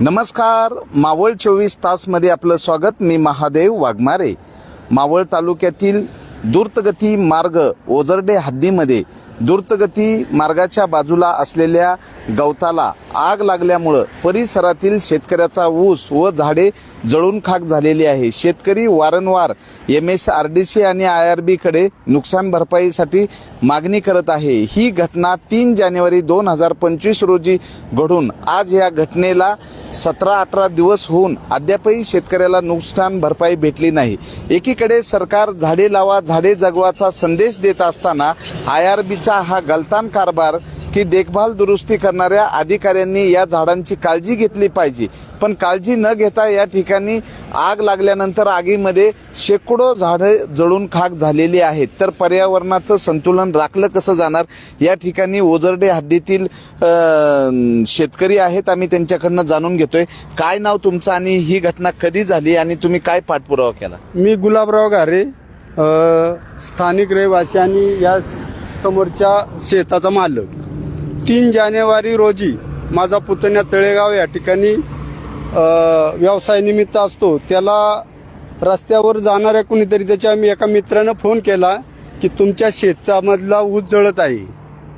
नमस्कार मावळ चोवीस तासमध्ये आपलं स्वागत. मी महादेव वाघमारे. मावळ तालुक्यातील द्रुतगती मार्ग ओझरडे हद्दीमध्ये द्रुतगती मार्गाच्या बाजूला असलेल्या गवताला आग लागल्यामुळं परिसरातील शेतकऱ्याचा ऊस व झाडे जळून खाक झालेली आहे. शेतकरी वारंवार M S R D C आणि आय आर बीकडे नुकसान भरपाईसाठी मागणी करत आहे. ही घटना तीन जानेवारी दोन हजार पंचवीस रोजी घडून आज या घटनेला सतरा अठरा दिवस होऊन अद्यापही शेतकऱ्याला नुकसान भरपाई भेटली नाही. एकीकडे सरकार झाडे लावा झाडे जगवाचा संदेश देत असताना आय आर बीचा हा गलतान कारभार की देखभाल दुरुस्ती करणाऱ्या अधिकाऱ्यांनी या झाडांची काळजी घेतली पाहिजे. पण काळजी न घेता या ठिकाणी आग लागल्यानंतर आगीमध्ये शेकडो झाडे जळून खाक झालेली आहेत. तर पर्यावरणाचं संतुलन राखलं कसं जाणार? या ठिकाणी ओझरडे हद्दीतील शेतकरी आहेत आम्ही त्यांच्याकडनं जाणून घेतोय. काय नाव तुमचं आणि ही घटना कधी झाली आणि तुम्ही काय पाठपुरावा केला? मी गुलाबराव गारे स्थानिक रहिवासी आणि या समोरच्या शेताचा मालक. तीन जानेवारी रोजी माझा पुतण्या तळेगाव या ठिकाणी व्यवसायानिमित्त असतो. त्याला रस्त्यावर जाणाऱ्या कुणीतरी त्याच्या मी एका मित्रानं फोन केला की तुमच्या शेतामधला ऊस जळत आहे.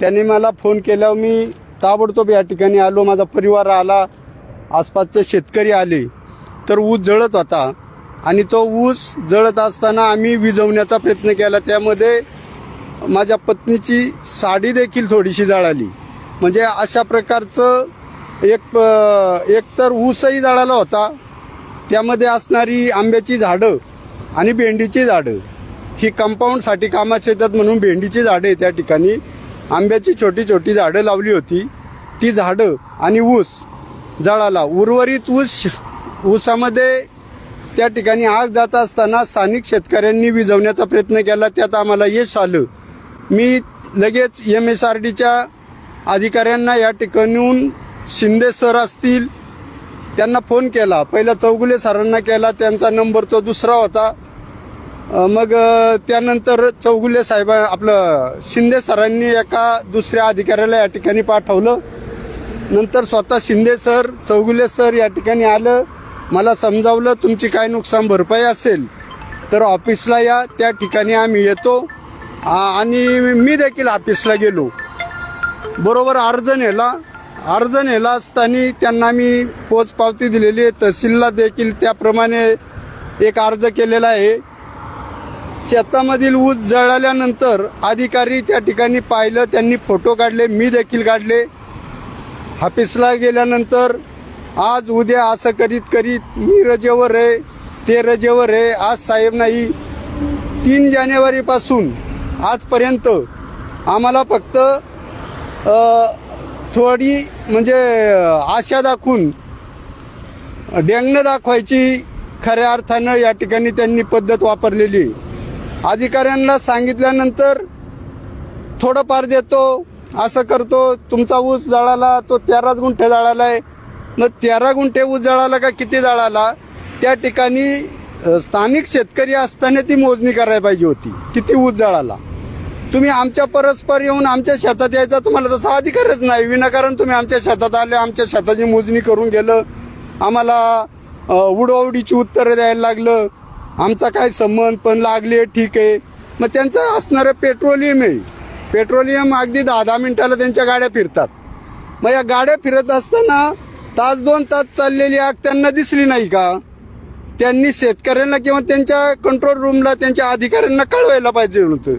त्याने मला फोन केल्यावर मी ताबडतोब या ठिकाणी आलो. माझा परिवार आला. आसपासचे शेतकरी आले. तर ऊस जळत होता आणि तो ऊस जळत असताना आम्ही विझवण्याचा प्रयत्न केला. त्यामध्ये माझ्या पत्नीची साडी देखील थोडीशी जळाली. म्हणजे अशा प्रकारचं एक एकतर एक तर ऊसही जळाला होता त्यामध्ये असणारी आंब्याची झाडं आणि भेंडीची झाडं. ही कंपाऊंडसाठी कामात येतात म्हणून भेंडीची झाडं त्या ठिकाणी. आंब्याची छोटी छोटी झाडं लावली होती. ती झाडं आणि ऊस जळाला. उर्वरित ऊस ऊसामध्ये त्या ठिकाणी आग जात असताना स्थानिक शेतकऱ्यांनी विझवण्याचा प्रयत्न केला. त्यात आम्हाला यश आलं. मी लगेच एम एस आर डीच्या अधिकाऱ्यांना या ठिकाणून शिंदे सर असतील त्यांना फोन केला. पहिला चौगुले सरांना केला त्यांचा नंबर तो दुसरा होता. मग त्यानंतर चौगुले साहेब आपलं शिंदे सरांनी एका दुसऱ्या अधिकाऱ्याला या ठिकाणी पाठवलं. नंतर स्वतः शिंदे सर चौगुले सर या ठिकाणी आलं. मला समजावलं तुमची काय नुकसान भरपाई असेल तर ऑफिसला या त्या ठिकाणी आम्ही येतो. आणि मी देखील ऑफिसला गेलो. बरोबर अर्ज नेला अर्ज नेला असताना त्यांना मी पोचपावती दिलेली आहे. तहसीलला देखील त्याप्रमाणे एक अर्ज केलेला आहे. शेतामधील ऊस जळाल्यानंतर अधिकारी त्या ठिकाणी पाहिलं त्यांनी फोटो काढले मी देखील काढले. ऑफिसला गेल्यानंतर आज उद्या असं करीत करीत मी रजेवर आहे ते रजेवर आहे. आज साहेब नाही. तीन जानेवारीपासून आजपर्यंत आम्हाला फक्त थोडी म्हणजे आशा दाखवून डेंगणं दाखवायची खऱ्या अर्थानं या ठिकाणी त्यांनी पद्धत वापरलेली. आहे. अधिकाऱ्यांना सांगितल्यानंतर थोडंफार देतो असं करतो तुमचा ऊस जळाला तो तेराच गुंठे जळाला आहे. मग तेरा गुंठे ऊस जळाला का किती जळाला? त्या ठिकाणी स्थानिक शेतकरी असताना ती मोजणी करायला पाहिजे होती किती ऊस जळाला. तुम्ही आमच्या परस्पर येऊन आमच्या शेतात यायचा तुम्हाला तसा अधिकारच नाही. विनाकारण तुम्ही आमच्या शेतात आले आमच्या शेताची मोजणी करून गेलं. आम्हाला अ, उडवाउडीची उत्तरं द्यायला लागलं. आमचा काय संबंध पण लागले ठीक आहे. मग त्यांचं असणारं पेट्रोलियम आहे. पेट्रोलियम अगदी दहा दहा मिनिटाला त्यांच्या गाड्या फिरतात. मग या गाड्या फिरत असताना तास दोन तास चाललेली आग त्यांना दिसली नाही का? त्यांनी शेतकऱ्यांना किंवा त्यांच्या कंट्रोल रूमला त्यांच्या अधिकाऱ्यांना कळवायला पाहिजे होतं.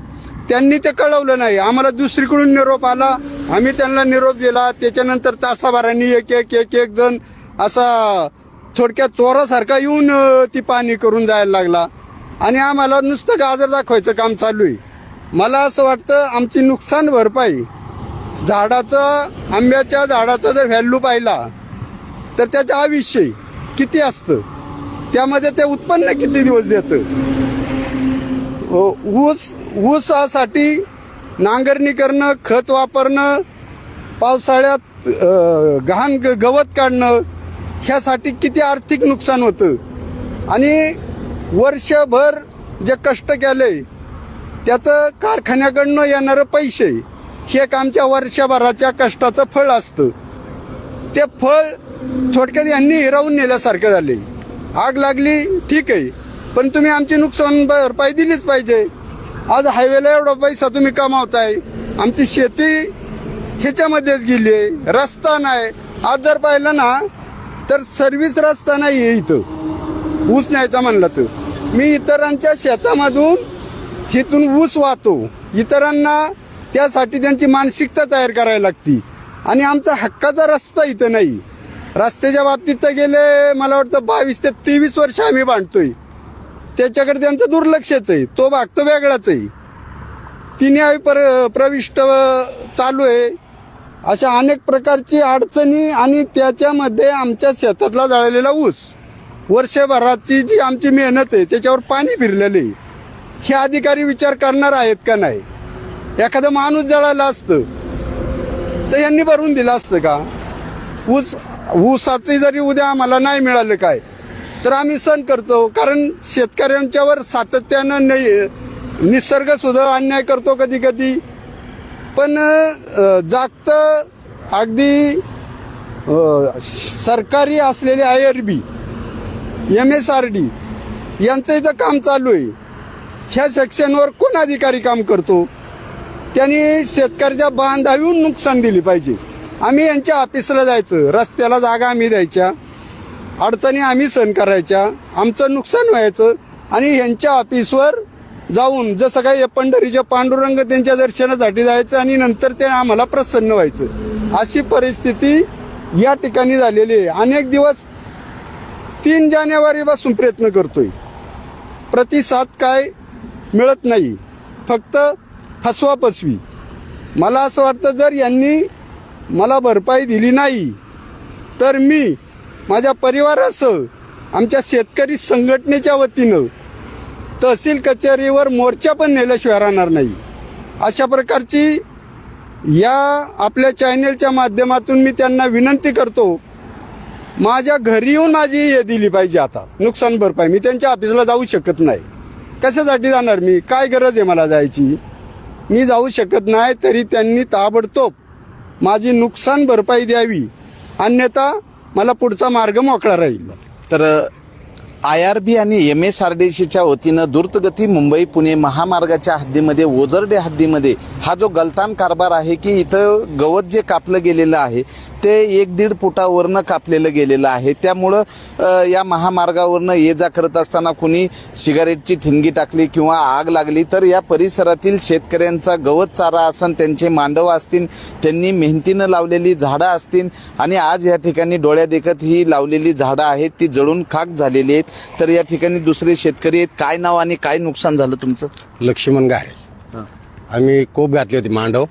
त्यांनी ते कळवलं नाही. आम्हाला दुसरीकडून निरोप आला. आम्ही त्यांना निरोप दिला. त्याच्यानंतर तासाभरांनी एक एक एक एक जण असा थोडक्यात चोरासारखा येऊन ती पाणी करून जायला लागला. आणि आम्हाला नुसतं गाजर दाखवायचं काम चालू आहे. मला असं वाटतं आमची नुकसान भरपाई झाडाचं आंब्याच्या झाडाचा जर व्हॅल्यू पाहिला तर त्याच्या आयुष्य किती असतं? त्यामध्ये ते उत्पन्न किती दिवस देतं? ऊस ऊसासाठी नांगरणी करणं खत वापरणं पावसाळ्यात घाण गहाण ग- गवत काढणं ह्यासाठी किती आर्थिक नुकसान होतं? आणि वर्षभर जे कष्ट केले त्याचं कारखान्याकडनं येणारं पैसे हे एक आमच्या वर्षभराच्या कष्टाचं फळ असतं. ते फळ थोडक्यात यांनी हिरावून नेल्यासारखं झाले. आग लागली ठीक आहे. पण तुम्ही आमची नुकसान भरपाई दिलीच पाहिजे. आज हायवेला एवढा पैसा तुम्ही कमावताय. आमची शेती ह्याच्यामध्येच गेली आहे. रस्ता नाही. आज जर पाहिलं ना तर सर्व्हिस रस्ता नाही आहे इथं. ऊस न्यायचा म्हणलं तर. मी इतरांच्या शेतामधून तिथून ऊस वाहतो. इतरांना त्यासाठी त्यांची मानसिकता तयार करायला लागती. आणि आमचा हक्काचा रस्ता इथं नाही. रस्त्याच्या बाबतीत तर गेले मला वाटतं बावीस ते तेवीस वर्ष आम्ही बांधतोय. त्याच्याकडे त्यांचं दुर्लक्षच आहे. तो भाग तर वेगळाच आहे. तिन्ही पर प्रविष्ट चालू आहे. अशा अनेक प्रकारची अडचणी आणि त्याच्यामध्ये आमच्या शेतातला जळलेला ऊस वर्षभराची जी आमची मेहनत आहे त्याच्यावर पाणी फिरलेले आहे. हे अधिकारी विचार करणार आहेत का नाही? एखादं माणूस जळालं असतं तर यांनी भरून दिलं असतं का? ऊस ऊसाचे जरी उद्या आम्हाला नाही मिळालं काय तर आम्ही सण करतो. कारण शेतकऱ्यांच्यावर सातत्यानं नाही निसर्ग सुद्धा अन्याय करतो कधी कधी पण जागत जागतं अगदी सरकारी असलेले I R B M S R D यांचं इथं काम चालू आहे. ह्या सेक्शनवर कोण अधिकारी काम करतो? त्यांनी शेतकऱ्याच्या बांधावीहून नुकसान दिली पाहिजे. आम्ही यांच्या ऑफिसला जायचं. रस्त्याला जागा आम्ही द्यायच्या. अडचणी आम्ही सहन करायच्या. आमचं नुकसान व्हायचं आणि यांच्या ऑफिसवर जाऊन जसं काही पंढरीच्या पांडुरंग त्यांच्या दर्शनासाठी जायचं आणि नंतर ते आम्हाला प्रसन्न व्हायचं. अशी परिस्थिती या ठिकाणी झालेली आहे. अनेक दिवस तीन जानेवारीपासून प्रयत्न करतोय. प्रतिसाद काय मिळत नाही. फक्त फसवा फसवी. मला असं वाटतं जर यांनी मला भरपाई दिली नाही तर मी माझ्या परिवारासह आमच्या शेतकरी संघटनेच्या वतीनं तहसील कचेरीवर मोर्चा पण नेल्याशिवाय राहणार नाही. अशा प्रकारची या आपल्या चॅनेलच्या माध्यमातून मी त्यांना विनंती करतो माझ्या घरी येऊन माझी हे दिली पाहिजे आता. नुकसान भरपाई. मी त्यांच्या ऑफिसला जाऊ शकत नाही. कशासाठी जाणार मी? काय गरज आहे मला जायची? मी जाऊ शकत नाही तरी त्यांनी ताबडतोब माझी नुकसान भरपाई द्यावी. अन्यथा मला पुढचा मार्ग मोकळा राहील. तर आय आर बी आणि एम एस आर डी सीच्या वतीनं द्रुतगती मुंबई पुणे महामार्गाच्या हद्दीमध्ये ओझरडे हद्दीमध्ये हा जो गलतान कारभार आहे की इथं गवत जे कापलं गेलेलं आहे ते एक दीड फुटावरनं कापलेलं गेलेलं आहे. त्यामुळं या महामार्गावरनं ये जा करत असताना कुणी सिगारेटची ठिणगी टाकली किंवा आग लागली तर या परिसरातील शेतकऱ्यांचा गवत चारा असन त्यांचे मांडव असतील त्यांनी मेहनतीनं लावलेली झाडं असतील आणि आज या ठिकाणी डोळ्या देखत ही लावलेली झाडं आहेत ती जळून खाक झालेली आहेत. तर या ठिकाणी दुसरे शेतकरी आहेत. काय नाव आणि काय नुकसान झालं तुमचं? लक्ष्मण गारे. आम्ही कोप घातली होती मांडव.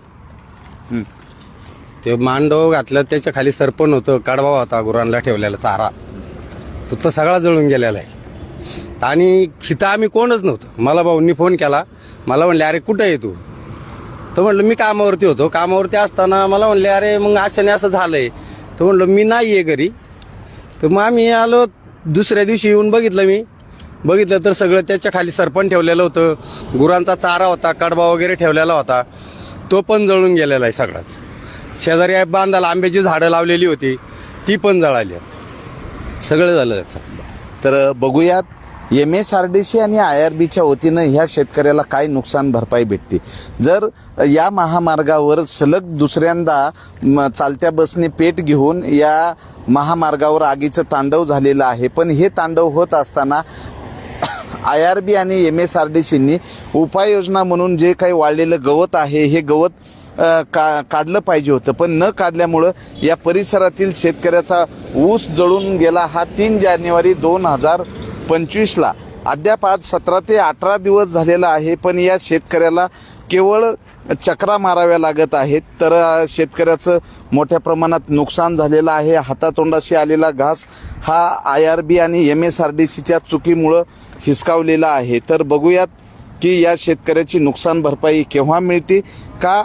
ते मांडव घातलं त्याच्याखाली सरपण होतं कडवा होता गुरांना ठेवलेला चारा. तो तर सगळा जळून गेलेला आहे. आणि खिता आम्ही कोणच नव्हतं. मला भाऊंनी फोन केला. मला म्हणले अरे कुठं आहे तू? तर म्हणलं मी कामावरती होतो. कामावरती असताना मला म्हणले अरे मग अशाने असं झालंय. तर म्हणलं मी नाही आहे घरी. तर मग आम्ही आलो दुसऱ्या दिवशी येऊन बघितलं मी. बघितलं तर सगळं त्याच्याखाली सरपण ठेवलेलं होतं. गुरांचा चारा होता कडबा वगैरे ठेवलेला होता. तो पण जळून गेलेला आहे सगळाच. शेजारी आहे बांधाला आंब्याची झाडं लावलेली होती. ती पण जळाली आहेत सगळं झालं त्याचं. तर बघूयात M S R D C आणि आय आर बीच्या वतीनं ह्या शेतकऱ्याला काय नुकसान भरपाई भेटते. जर या महामार्गावर सलग दुसऱ्यांदा म, चालत्या बसने पेट घेऊन या महामार्गावर आगीचं तांडव झालेलं आहे. पण हे तांडव होत असताना आय आर बी आणि एम एस आर डी सीनी उपाययोजना म्हणून जे काही वाढलेलं गवत आहे हे गवत का काढलं पाहिजे होतं. पण न काढल्यामुळं या परिसरातील शेतकऱ्याचा ऊस जळून गेला हा तीन जानेवारी दोन हजार पंचवीसला. अद्याप आज सतरा ते अठरा दिवस झालेला आहे पण या शेतकऱ्याला केवळ चक्रा माराव्या लागत आहेत. तर शेतकऱ्याचं मोठ्या प्रमाणात नुकसान झालेलं आहे. हातातोंडाशी आलेला घास हा आय आर बी आणि एम एस आर डी सीच्या चुकीमुळं हिसकावलेला आहे. तर बघूयात की या शेतकऱ्याची नुकसान भरपाई केव्हा मिळते का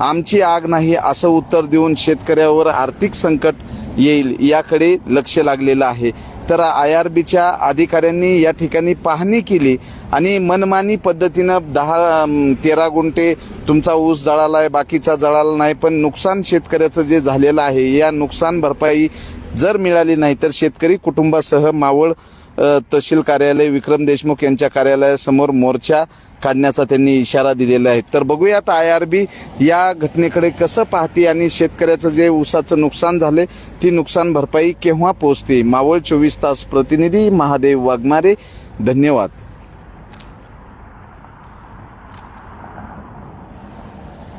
आमची आग नाही असं उत्तर देऊन शेतकऱ्यावर आर्थिक संकट येईल याकडे लक्ष लागलेलं आहे. तर आय आर बीच्या अधिकाऱ्यांनी या ठिकाणी पाहणी केली आणि मनमानी पद्धतीनं दहा तेरा गुंठे तुमचा ऊस जळाला बाकीचा जळाला नाही पण नुकसान शेतकऱ्याचं जे झालेलं आहे या नुकसान भरपाई जर मिळाली नाही तर शेतकरी कुटुंबासह मावळ तहसील कार्यालय विक्रम देशमुख यांच्या कार्यालयासमोर मोर्चा काढण्याचा त्यांनी इशारा दिलेला आहे. तर बघूयात आय आर बी या घटनेकडे कसं पाहते आणि शेतकऱ्याचं जे ऊसाचं नुकसान झाले ती नुकसान भरपाई केव्हा पोहोचते? मावळ चोवीस तास प्रतिनिधी महादेव वाघमारे धन्यवाद.